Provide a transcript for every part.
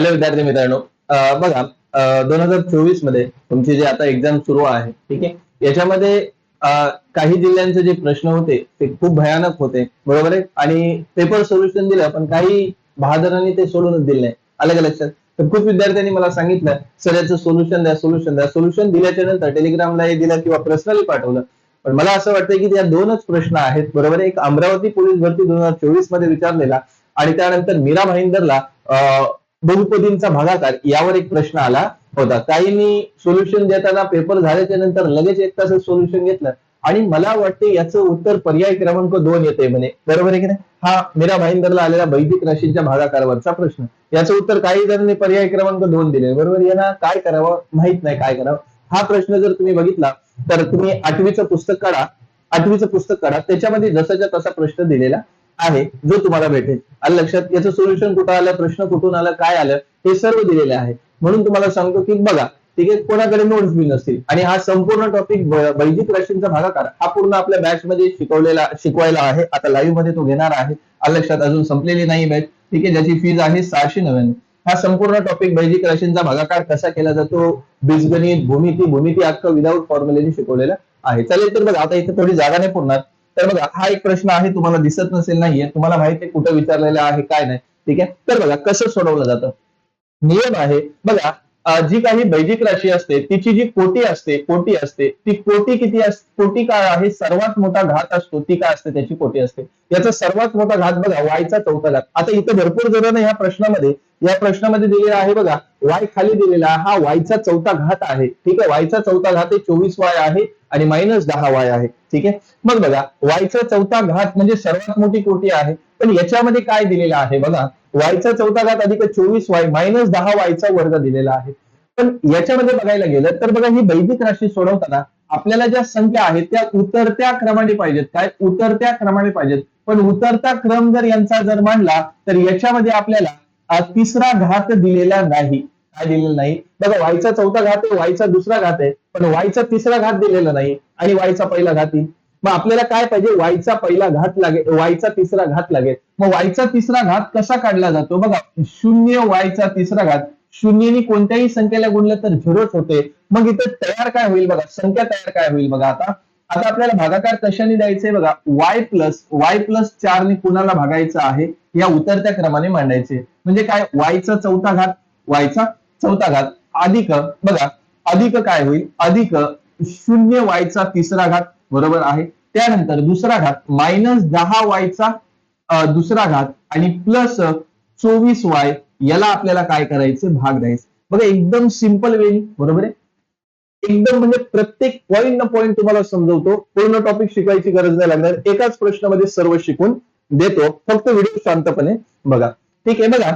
Hello विद्यार्थी मित्रांनो. बघा दोन हजार चोवीसमध्ये तुमची जे आता एक्झाम सुरू आहे ठीक आहे? याच्यामध्ये काही जिल्ह्यांचे जे प्रश्न होते ते खूप भयानक होते बरोबर आहे? आणि पेपर सोल्युशन दिलं पण काही बहादरांनी ते सोडूनच दिले नाही. आलं का लक्षात? तर खूप विद्यार्थ्यांनी मला सांगितलं सर याचं सोल्युशन द्या सोल्युशन द्या. सोल्युशन दिल्याच्या नंतर टेलिग्रामला हे दिलं किंवा पर्सनली पाठवलं. पण मला असं वाटतं की त्या दोनच प्रश्न आहेत बरोबर आहे? एक अमरावती पोलीस भरती दोन हजार चोवीसमध्ये विचारलेला आणि त्यानंतर मीरा भाईंदरला बहुपदींचा भागाकार यावर एक प्रश्न आला होता. काहींनी सोल्युशन देताना पेपर झाल्याच्यानंतर लगेच एक तास सोल्युशन घेतलं. आणि मला वाटते याचं उत्तर पर्याय क्रमांक दोन येते म्हणे. बरोबर आहे की नाही? हा मीरा भाईंदरला आलेला वैदिक राशींच्या भागाकारावरचा प्रश्न. याचं उत्तर काही जणांनी पर्याय क्रमांक दोन दिले. बरोबर यांना काय करावं? माहीत नाही काय करावं. हा प्रश्न जर तुम्ही बघितला तर तुम्ही आठवीचं पुस्तक काढा. आठवीचं पुस्तक काढा. त्याच्यामध्ये जसाच्या तसा प्रश्न दिलेला आहे जो तुम्हाला भेटेल. आलं लक्षात याचं सोल्युशन कुठं आलं प्रश्न कुठून आलं काय आलं हे सर्व दिलेले आहे. म्हणून तुम्हाला सांगतो की बघा ठीक आहे कोणाकडे नोट्स बी नसतील आणि हा संपूर्ण टॉपिक वैदिक राशींचा भागाकार हा पूर्ण आपल्या बॅच मध्ये शिकवलेला शिकवायला आहे. आता लाईव्हमध्ये तो घेणार आहे. आलं लक्षात अजून संपलेली नाही बॅच ठीक आहे ज्याची फीज आहे सहाशे नव्याण्णव. हा संपूर्ण टॉपिक वैदिक राशींचा भागाकार कसा केला जातो? बीजगणित भूमिती भूमिती अख्खं विदाऊट फॉर्म्युलेनी शिकवलेला आहे. चालेल तर बघा आता इथे थोडी जागा नाही पुरणार. तर बघा हा एक प्रश्न आहे तुम्हाला दिसत नसेल नाहीये. तुम्हाला माहिती आहे कुठं विचारलेला आहे काय नाही. ठीक आहे? तर बघा कसं सोडवलं जातं? नियम आहे बघा जी काही वैदिक राशी असते तिची जी कोटी असते कोटी असते ती कोटी किती असते कोटी काय आहे? सर्वात मोठा घात असतो ती काय असते? त्याची कोटी असते. याचा सर्वात मोठा घात बघा वायचा चौथा घात आता इथं भरपूर जणांना या प्रश्नामध्ये या प्रश्नामध्ये दिलेला आहे बघा वाय खाली दिलेला हा वायचा चौथा घात आहे. ठीक आहे? वायचा चौथा घात हे चोवीस वाय आहे आणि मायनस दहा वाय आहे. ठीक आहे? मग बघा वायचा चौथा घात म्हणजे सर्वात मोठी कोटी आहे. पण याच्यामध्ये काय दिलेलं आहे? बघा वायचा चौथा घात अधिक चोवीस वाय मायनस दहा वायचा वर्ग दिलेला आहे. पण याच्यामध्ये बघायला गेलं तर बघा ही वैदिक राशी सोडवताना आपल्याला ज्या संख्या आहेत त्या उतरत्या क्रमाने पाहिजेत. काय? उतरत्या क्रमाने पाहिजेत. पण उतरता क्रम जर यांचा जर मांडला तर याच्यामध्ये आपल्याला तिसरा घात दिलेला नाही. काय दिलेलं नाही. बघा वायचा चौथा घात आहे वायचा दुसरा घात आहे पण वायचा तिसरा घात दिलेला नाही आणि वायचा पहिला घात येईल. मग आपल्याला काय पाहिजे? वायचा पहिला घात लागेल वायचा तिसरा घात लागेल. मग वायचा तिसरा घात कसा काढला जातो? बघा शून्य वायचा तिसरा घात शून्यनी कोणत्याही संख्येला गुणलं तर झिरोच होते. मग इथं तयार काय होईल बघा? संख्या तयार काय होईल बघा आता? आता आपल्याला भागाकार कशाने द्यायचे बघा? वाय प्लस वाय प्लस चारने कुणाला भागायचं आहे? या उतरत्या क्रमाने मांडायचे. म्हणजे काय? वायचा चौथा घात वायचा चौथा घात अधिक बघा अधिक काय होईल? अधिक शून्य वायचा तिसरा घात बरोबर आहे. त्यानंतर दुसरा घात मायनस दहा वायचा दुसरा घात आणि प्लस चोवीस वाय याला आपल्याला काय करायचं? भाग द्यायचं. बघा एकदम सिंपल वे बरोबर आहे? एकदम म्हणजे प्रत्येक पॉईंट न पॉईंट तुम्हाला समजवतो. पूर्ण टॉपिक शिकायची गरज नाही लागणार. एकाच प्रश्नामध्ये सर्व शिकून देतो. फक्त व्हिडिओ शांतपणे बघा. ठीक आहे बघा.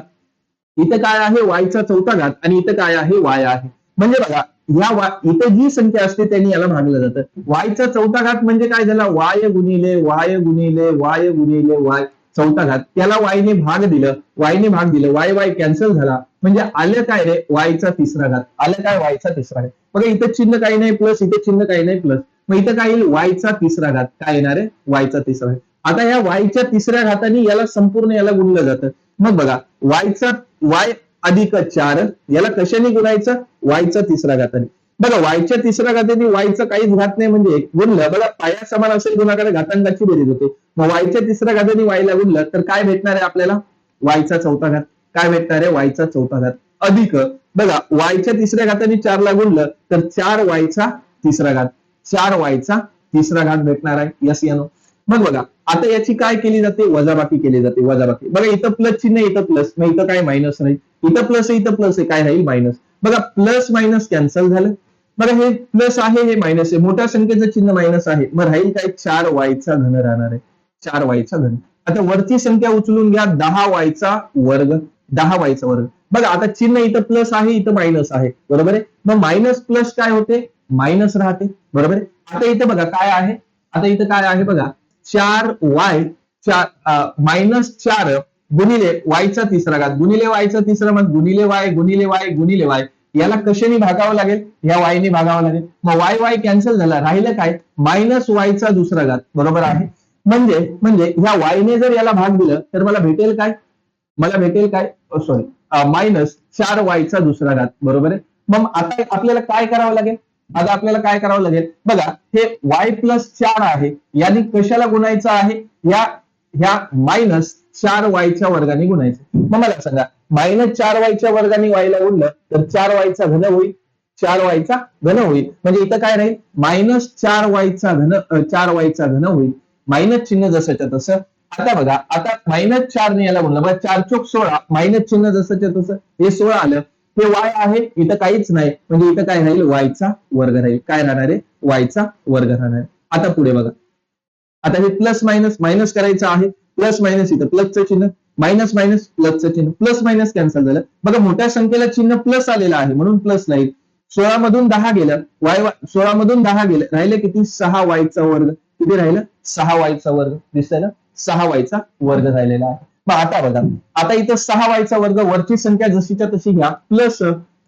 इथं काय आहे? वायचा चौथा घात आणि इथं काय आहे? वाय आहे. म्हणजे बघा या वाय इथं जी संख्या असते त्यांनी याला भागलं जातं. वायचा चौथा घात म्हणजे काय झाला? वाय गुणिले वाय गुणिले वाय गुणिले वाय चौथा घात. त्याला वायने भाग दिलं. वायने भाग दिलं. वाय वाय कॅन्सल झाला. म्हणजे आलं काय रे? वायचा तिसरा घात. आलं काय? वायचा तिसरा घात. बघा इथं चिन्ह काही नाही प्लस इथे चिन्ह काही नाही प्लस मग इथं काय येईल? वायचा तिसरा घात. काय येणार आहे? वायचा तिसरा घात. आता या वायच्या तिसऱ्या घाताने याला संपूर्ण याला गुणलं जातं. मग बघा वायचा वाय अधिक चार याला कशाने गुणायचं? वायचा तिसरा घाताने. बघा वायच्या तिसऱ्या घाताने वायचं काहीच घात नाही म्हणजे गुणलं. बघा पाया समान असेल गुणाकडे घातांकाची बेरीज होते. मग वायच्या तिसऱ्या घाताने वायला गुणलं तर काय भेटणार आहे आपल्याला? वायचा चौथा घात. काय भेटणार आहे? वायचा चौथा घात. अधिक. बघा वायच्या तिसऱ्या घाताने चारला गुणलं तर चार वायचा तिसरा घात. चार वायचा तिसरा घात भेटणार आहे. यस यानो मग बघा आता याची काय केली जाते? वजाबाकी केली जाते वजाबाकी. बघा इथं प्लस चिन्ह इथं प्लस मग इथं काय मायनस नाही इथं प्लस आहे इथं प्लस आहे. काय राहील? मायनस बघा प्लस मायनस कॅन्सल झालं. बघा हे प्लस आहे हे मायनस आहे. मोठ्या संख्येचं चिन्ह मायनस आहे. मग राहील काय? चार वायचा घन राहणार आहे. चार वायचा घन. आता वरची संख्या उचलून घ्या. दहा वायचा वर्ग. दहा वायचा वर्ग. बघा आता चिन्ह इथं प्लस आहे इथं मायनस आहे. बरोबर आहे? मग मायनस प्लस काय होते? मायनस राहते. बरोबर आहे? आता इथं बघा काय आहे? आता इथं काय आहे? बघा चार वाय चार मायनस चार गुणिले वायचा तिसरा घात. गुणिले वायचा तिसरा मग गुणिले वाय गुणिले वाय गुणिले वाय याला कशाने भागावं लागेल? या वायने भागावं लागेल. मग वाय वाय कॅन्सल झाला. राहिलं काय? मायनस वायचा दुसरा घात. बरोबर आहे? म्हणजे म्हणजे ह्या वायने जर याला भाग दिलं तर मला भेटेल काय? मला भेटेल काय? सॉरी मायनस चार वायचा दुसरा घात. बरोबर आहे? मग आता आपल्याला काय करावं लागेल? आता आपल्याला काय करावं लागेल? बघा हे वाय प्लस चार आहे. याने कशाला गुणायचं आहे? या ह्या मायनस चार वायच्या वर्गाने गुणायचं. मग मला सांगा मायनस चार वायच्या वर्गाने वायला गुणलं तर चार वायचा घन होईल. चार वायचा घन होईल. म्हणजे इथं काय राहील? मायनस चार वायचा घन चार वायचा घन होईल. मायनस चिन्ह जसंच्या तसं. आता बघा आता मायनस चारने याला म्हणलं बघा चार चोक सोळा मायनस चिन्ह जसंच्या तसं. हे सोळा आलं. हे वाय आहे इथं काहीच नाही. म्हणजे इथं काय राहील? वायचा वर्ग राहील. काय राहणार आहे? वायचा वर्ग राहणार आहे. आता पुढे बघा. आता हे प्लस मायनस मायनस करायचं आहे. प्लस मायनस इथं प्लसचं चिन्ह. मायनस मायनस प्लसचं चिन्ह. प्लस मायनस कॅन्सल झालं. बघा मोठ्या संख्येला चिन्ह प्लस आलेलं आहे. म्हणून प्लस राहील सोळा मधून दहा गेलं. वाय सोळा मधून दहा गेलं. राहिले किती? सहा वायचा वर्ग. किती राहिलं? सहा वायचा वर्ग. दिसतंय ना? सहा वायचा वर्ग राहिलेला आहे. मग आता बघा. आता इथं सहा वायचा वर्ग वरची संख्या जशीच्या तशी घ्या. प्लस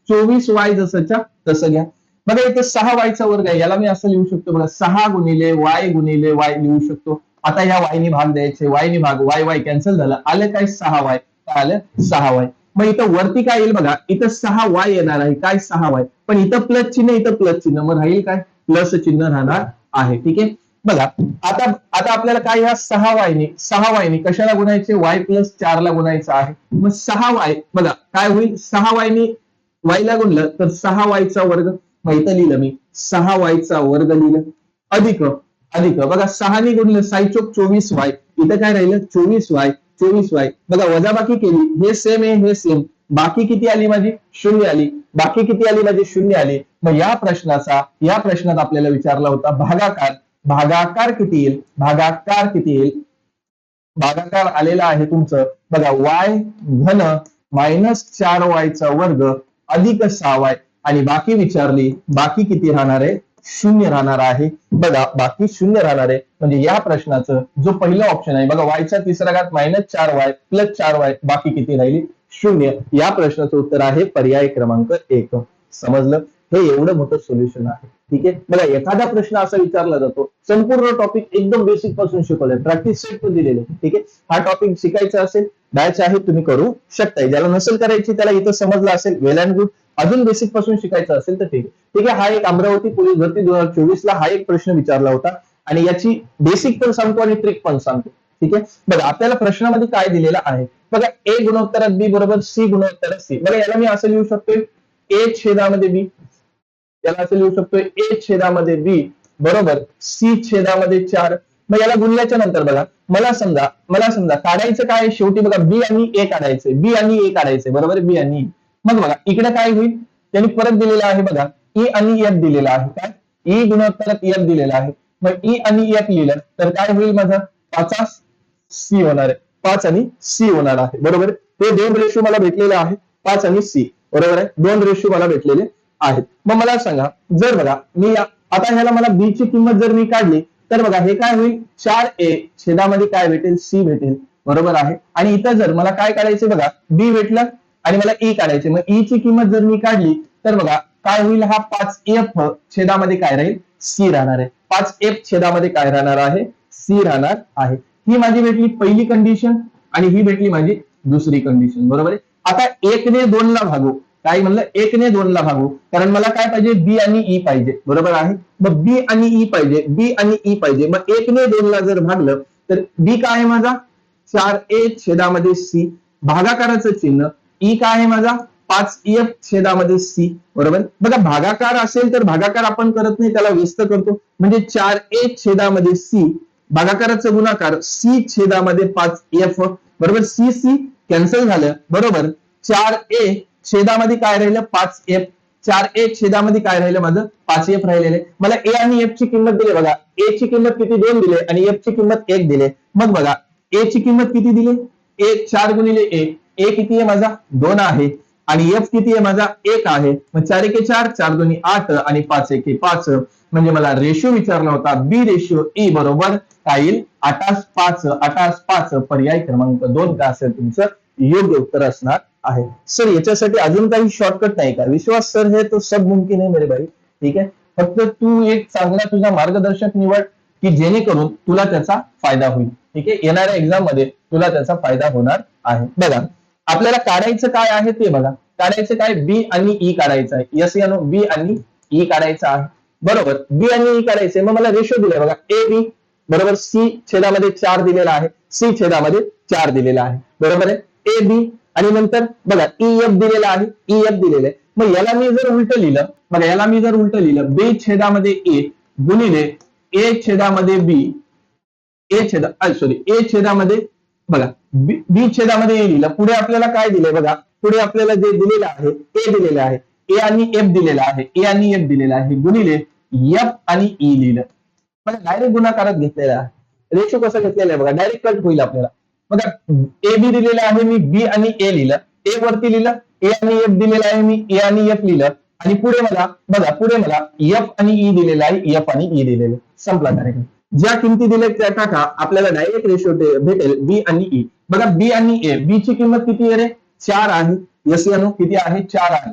चोवीस वाय जसंच्या तसं घ्या. बघा इथं सहा वायचा वर्ग आहे. याला मी असं लिहू शकतो बघा. सहा गुणिले वाय गुणिले वाय लिहू शकतो. आता या वायनी भाग द्यायचे. वायनी भाग वाय वाय कॅन्सल झालं. आलं काय सहा वाय? काय आलं? सहा वाय. मग इथं वरती काय येईल बघा? इथं सहा वाय येणार आहे. काय सहा वाय? पण इथं प्लस चिन्ह इथं प्लस चिन्ह. मग राहील काय? प्लस चिन्ह राहणार आहे. ठीक आहे? बघा आता आता आपल्याला काय ह्या सहा वायने सहा वायने कशाला गुणायचे? वाय प्लस चार ला गुणायचं आहे. मग सहा वाय बघा काय होईल? सहा वायने वायला गुणलं तर सहा वायचा वर्ग मग लिहिलं मी सहा वायचा वर्ग लिहिलं. अधिक अधिक. बघा सहाने गुणलं साई चोक चोवीस वाय इथं काय राहिलं? चोवीस वाय चोवीस वाय बघा वजाबाकी केली हे सेम आहे हे सेम बाकी किती आली माझी? शून्य आली. बाकी किती आली माझी? शून्य आली. मग या प्रश्नाचा या प्रश्नात आपल्याला विचारला होता भागाकार. भागाकार किती येईल? भागाकार किती येईल? भागाकार आलेला आहे तुमचं. बघा वाय घन मायनस चार वायचा वर्ग अधिक सहा वाय आणि बाकी विचारली बाकी किती राहणार आहे? शून्य राहणार आहे. बघा बाकी शून्य राहणार आहे. म्हणजे या प्रश्नाचं जो पहिला ऑप्शन आहे बघा वायचा तिसरा घात मायनस चार वाय प्लस चार वाय बाकी किती राहिली? शून्य. या प्रश्नाचं उत्तर आहे पर्याय क्रमांक एक. समजलं? हे एवढं मोठं सोल्युशन आहे. ठीक आहे? बघा एखादा प्रश्न असा विचारला जातो. संपूर्ण टॉपिक एकदम बेसिकपासून शिकवलाय. प्रॅक्टिस सेट पण दिलेले ठीक आहे? हा टॉपिक शिकायचा असेल बॅच आहे तुम्ही करू शकताय. ज्याला नसेल करायची त्याला इथं समजलं असेल वेल अँड गुड अजून बेसिकपासून शिकायचं असेल तर ठीक आहे. ठीक आहे? हा एक अमरावती पोलीस भरती दोन हजार चोवीस ला हा एक प्रश्न विचारला होता. आणि याची बेसिक पण सांगतो आणि ट्रिक पण सांगतो. ठीक आहे? बघा आपल्याला प्रश्नामध्ये काय दिलेलं आहे? बघा ए गुणोत्तरात बी बरोबर सी गुणोत्तरात सी बघा याला मी असं लिहू शकतोय. ए छेदामध्ये बी याला असं लिहू शकतो ए छेदामध्ये बी बरोबर? सी छेदामध्ये चार. मग याला गुणल्याच्या नंतर बघा मला समजा मला समजा काढायचं काय? शेवटी बघा बी आणि ए काढायचंय बी आणि ए काढायचंय बरोबर? बी आणि मग बघा इकडे काय होईल? त्यांनी परत दिलेलं आहे बघा ई आणि एफ दिलेला आहे काय? ई गुणोत्तरात एफ दिलेला आहे. मग ई आणि एफ लिहिलं तर काय होईल माझा? पाचा सी होणार आहे. पाच आणि सी होणार आहे बरोबर? ते दोन रेशो मला भेटलेले आहे. पाच आणि सी बरोबर आहे? दोन रेशो मला भेटलेले आहेत. मग मला सांगा जर बघा मी या- आता ह्याला मला बी ची किंमत जर मी काढली तर बघा हे काय होईल? चार ए छेदामध्ये काय भेटेल? सी भेटेल. बरोबर आहे? आणि इथं जर मला काय काढायचे बघा बी भेटलं आणि मला ई काढायचे. मग ई ची किंमत जर मी काढली तर बघा काय होईल? हा पाच एफ छेदामध्ये काय राहील? सी राहणार आहे. पाच एफ छेदामध्ये काय राहणार आहे? सी राहणार आहे. ही माझी भेटली पहिली कंडिशन आणि ही भेटली माझी दुसरी कंडिशन बरोबर आहे? आता एकने दोन ला भागू. काय म्हणलं एकने दोन ला भागू. कारण मला काय पाहिजे? बी आणि ई पाहिजे. बरोबर आहे? मग बी आणि ई पाहिजे. बी आणि ई पाहिजे. मग एकने दोन ला जर भागलं तर बी काय आहे माझा? चार ए छेदामध्ये सी. भागाकाराचं चिन्ह. ई काय आहे माझा? पाच एफ छेदामध्ये सी. बरोबर? बघा भागाकार असेल तर भागाकार आपण करत नाही त्याला व्यस्त करतो. म्हणजे चार ए छेदामध्ये सी. भागाकाराचा गुणाकार सी छेदामध्ये पाच एफ. बरोबर? C C. कॅन्सल झालं. बरोबर? चार ए छेदामध्ये काय राहिलं? पाच एफ चार ए छेदामध्ये काय राहिलं माझं? पाच एफ राहिलेले. मला ए आणि एफ ची किंमत दिली बघा. ए ची किंमत किती? दोन दिले. आणि एफ ची किंमत एक दिले. मग बघा. ए ची किंमत किती दिली? एक चार गुणिले ए ए किती आहे माझा? दोन आहे. आणि एफ किती आहे माझा? एक आहे. मग चार एके चार चार दोन्ही आठ आणि पाच एके पाच. म्हणजे मला रेशो विचारला होता. बी रेशो ई बरोबर काय येईल आठास पाच आठास पाच पर्याय क्रमांक दोन का असेल तुमचं? योग्य उत्तर असणार आहे. सर याच्यासाठी अजून काही शॉर्टकट नाही का? विश्वास सर हे तो सब मुमकिन आहे मेरे भाई. ठीक आहे? फक्त तू एक चांगला तुझा मार्गदर्शक निवड की जेणेकरून तुला त्याचा फायदा होईल. ठीक आहे? येणाऱ्या एक्झाममध्ये तुला त्याचा फायदा होणार आहे. बघा आपल्याला काढायचं काय आहे ते बघा. काढायचं काय? बी आणि ई काढायचं आहे. यस या नो बी आणि ई काढायचं आहे. बरोबर? बी आणि e ई काढायचंय मग मला रेशो दिलाय बघा. ए बी बरोबर? सी छेदामध्ये चार दिलेला आहे. सी छेदामध्ये चार दिलेला आहे. बरोबर आहे? ए बी आणि नंतर बघा ई एफ दिलेला आहे ई एफ दिलेलं आहे. मग याला मी जर उलट लिहिलं बघा याला मी जर उलट लिहिलं बी छेदामध्ये ए गुणिले ए छेदामध्ये बी ए छेदा सॉरी ए छेदामध्ये बघा बी छेदामध्ये ए लिहिलं. पुढे आपल्याला काय दिलंय बघा? पुढे आपल्याला जे दिलेलं आहे ए दिलेलं आहे. ए आणि एफ दिलेला आहे. ए आणि एफ दिलेला आहे. गुणिले एफ आणि ई लिहिलं. मला डायरेक्ट गुणाकारात घेतलेला आहे. रेशो कसं घेतलेला आहे बघा? डायरेक्ट कट होईल आपल्याला. बघा ए बी दिलेलं आहे मी बी आणि ए लिहिलं. ए वरती लिहिलं ए आणि एफ दिलेलं आहे मी ए आणि एफ लिहिलं. आणि पुढे मला बघा पुढे मला एफ आणि ई दिलेलं आहे एफ आणि ई दिलेलं. संपला कार्यक्रम. ज्या किमती दिल्या त्या टाका आपल्याला डायरेक्ट रेशो भेटेल बी आणि ई बघा बी आणि ए बी ची किंमत किती आहे रे? चार आहे. एस यानो किती आहे? चार आहे.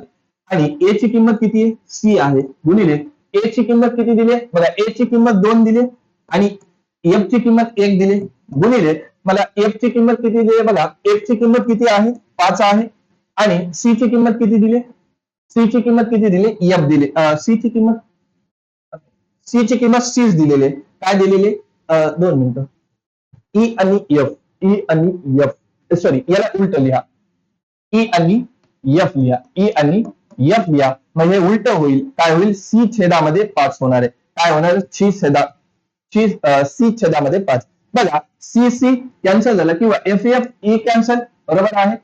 आणि ए ची किंमत किती आहे? सी आहे. गुणिले ए ची किंमत किती दिली बघा ए ची किंमत दोन दिली आणि एफ ची किंमत एक दिली गुणिले मला एफ ची किंमत किती दिली बघा एफ ची किंमत किती आहे? पाच आहे. आणि सी ची किंमत किती दिली सी ची किंमत किती दिली एफ दिली सी ची किंमत सी ची किंमत सीच दिलेली आहे. काय दिलेली दोन मिनिटं. ई आणि एफ ई e आणि एफ सॉरी याला उलट लिहा. ई आणि एफ लिहा. ई आणि एफ लिहा. म्हणजे उलट होईल. काय होईल? सी छेदामध्ये पाच होणार आहे. काय होणार? सी छेदा सी छेदामध्ये पाच. बघा सी सी कॅन्सल झालं किंवा एफ एफ ई कॅन्सल बरोबर आहे?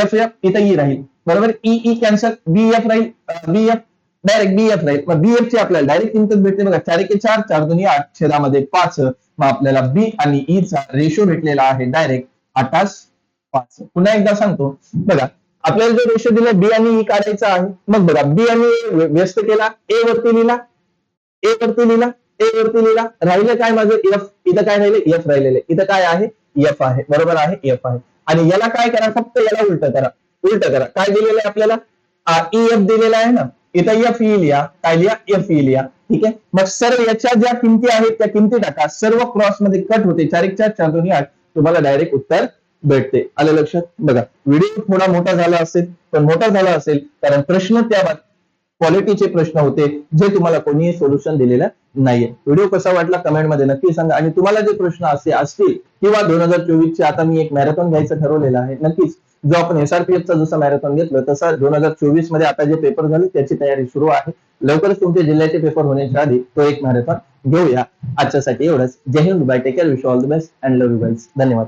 एफ एफ इथं ई राहील. बरोबर? E E cancel B F राहील B F direct B F राहील. मग बी एफ ची आपल्याला डायरेक्ट किंमत भेटते. बघा चार एके चार चार दोन्ही आठ छेदामध्ये पाच. मग आपल्याला बी आणि ई चा रेशो भेटलेला आहे. डायरेक्ट आठास पाच. पुन्हा एकदा सांगतो. बघा आपल्याला जो रेशो दिला बी आणि ई काढायचा आहे. मग बघा बी आणि ए व्यस्त केला. ए वरती लिहिला. ए वरती लिहिला. ए वरती लिहिला. राहिले काय माझं? एफ इथं काय राहिले? एफ राहिलेले. इथं काय आहे? एफ आहे. बरोबर आहे? एफ आहे. आणि याला काय करा? फक्त याला उलट करा. उलट करा. काय दिलेलं आहे आपल्याला? ई एफ e, दिलेला आहे ना? इथं एफ ई लिहा. काय लिहा? एफ ई लिहा. ठीक आहे? मग सर्व याच्या ज्या किमती आहेत त्या किमती टाका. सर्व क्रॉसमध्ये कट होते. चार एक चार चार दोन्ही आठ. तुम्हाला डायरेक्ट उत्तर भेटते. आलं लक्षात? बघा. व्हिडिओ थोडा मोठा झाला असेल पण मोठा झाला असेल. कारण प्रश्न त्या क्वालिटीचे प्रश्न होते जे तुम्हाला कोणीही सोल्युशन दिलेलं नाहीये. व्हिडिओ कसा वाटला कमेंटमध्ये नक्की सांगा. आणि तुम्हाला जे प्रश्न असे असतील किंवा दोन हजार चोवीस चे आता मी एक मॅरेथॉन घ्यायचं ठरवलेलं आहे नक्कीच. जो आपण एसआरपीएफचा जसा मॅरेथॉन घेतलं तसा दोन हजार चोवीसमध्ये आता जे पेपर झाले त्याची तयारी सुरू आहे. लवकरच तुमचे जिल्ह्याचे पेपर होण्याच्या आधी तो एक मॅरेथॉन घेऊया. आजच्यासाठी एवढंच. जय Hind bye take care wish all the best and love you guys धन्यवाद.